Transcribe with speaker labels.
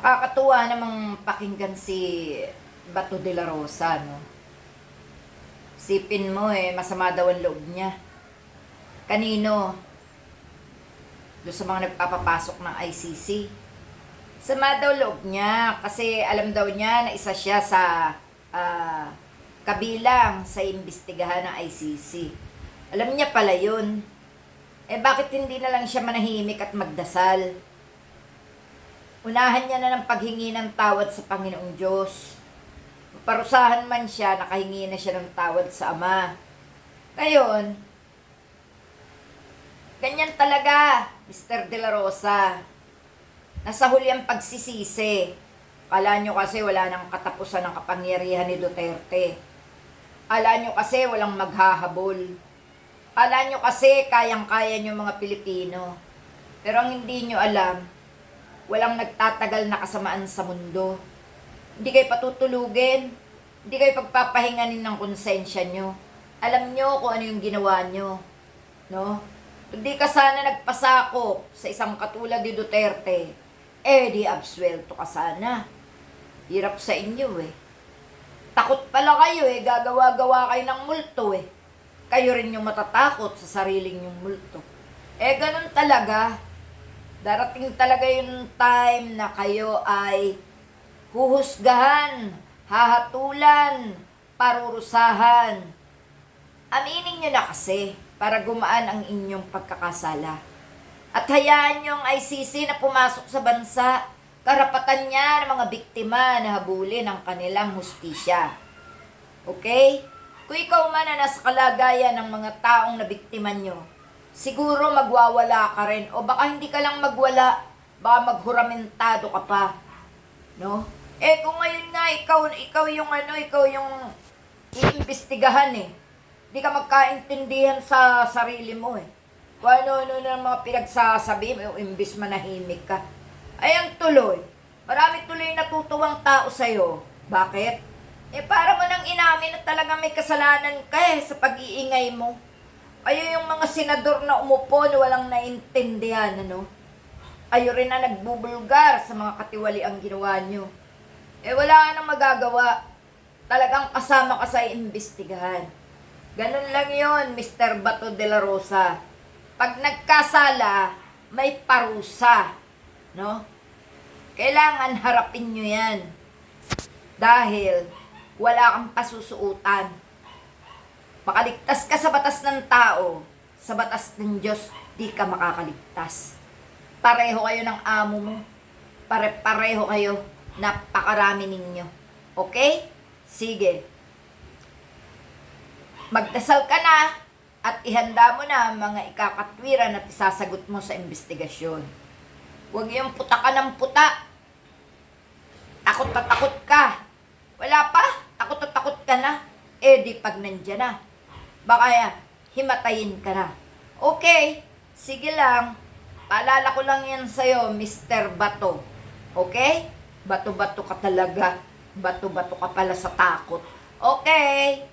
Speaker 1: Nakakatuwa namang pakinggan si Bato de la Rosa, no? Sipin mo eh, masama daw ang loob niya. Kanino? Doon sa mga nagpapapasok ng ICC. Sama daw loob niya kasi alam daw niya na isa siya sa ah, kabilang sa imbestigahan ng ICC. Alam niya pala yun. Eh bakit hindi na lang siya manahimik at magdasal? Unahan niya na ng paghingi ng tawad sa Panginoong Diyos. Parusahan man siya, nakahingi na siya ng tawad sa Ama. Ngayon, ganyan talaga, Mr. De La Rosa. Nasa huli ang pagsisisi. Kala nyo kasi wala nang katapusan ng kapangyarihan ni Duterte. Kala nyo kasi walang maghahabol. Kala nyo kasi kayang-kaya nyo mga Pilipino. Pero ang hindi nyo alam, walang nagtatagal na kasamaan sa mundo. Hindi kayo patutulugin. Hindi kayo pagpapahinganin ng konsensya nyo. Alam nyo kung ano yung ginawa nyo. No? Hindi ka sana nagpasako sa isang katulad ni Duterte. Eh, di absuelto ka sana. Hirap sa inyo eh. Takot pala kayo eh. Gagawa-gawa kayo ng multo eh. Kayo rin yung matatakot sa sariling yung multo. Eh, ganun talaga. Darating talaga yung time na kayo ay huhusgahan, hahatulan, parurusahan. Aminin nyo na kasi para gumaan ang inyong pagkakasala. At hayaan nyo ang ICC na pumasok sa bansa. Karapatan niya ng mga biktima na habulin ang kanilang hustisya. Okay? Kung ikaw man na nasa kalagayan ng mga taong nabiktima nyo, siguro magwawala ka rin. O baka hindi ka lang magwala, baka maghuramentado ka pa. No? Eh kung ngayon nga ikaw ikaw yung ano, ikaw yung iimbestigahan eh. Hindi ka magkaintindihan sa sarili mo eh. Kung ano-ano na mga pinagsasabi mo, imbis manahimik ka. Ayan tuloy. Marami tuloy natutuwang tao sa'yo. Bakit? Eh para mo nang inamin na talaga may kasalanan ka eh sa pag-iingay mo. Kayo yung mga senador na umupo na walang naintindihan, ano? Ayo rin na nagbubulgar sa mga katiwali ang ginawa nyo. Eh wala ka nang magagawa. Talagang kasama ka sa imbestigahan. Ganun lang yon Mr. Bato de la Rosa. Pag nagkasala, may parusa. No? Kailangan harapin nyo yan. Dahil wala kang pasusuutan. Makaligtas ka sa batas ng tao, sa batas ng Diyos, di ka makakaligtas. Pareho kayo ng amo mo. Pare-pareho kayo. Napakarami ninyo. Okay? Sige. Magdasal ka na at ihanda mo na ang mga ikakatwiran at isasagot mo sa investigasyon. Huwag yung puta ka ng puta. Takot na takot ka. Wala pa? Takot na takot ka na. Eh di pag nandyan na. Baka himatayin ka na. Okay, sige lang. Paalala ko lang yan sa'yo, Mr. Bato. Okay? Bato-bato ka talaga. Bato-bato ka pala sa takot. Okay.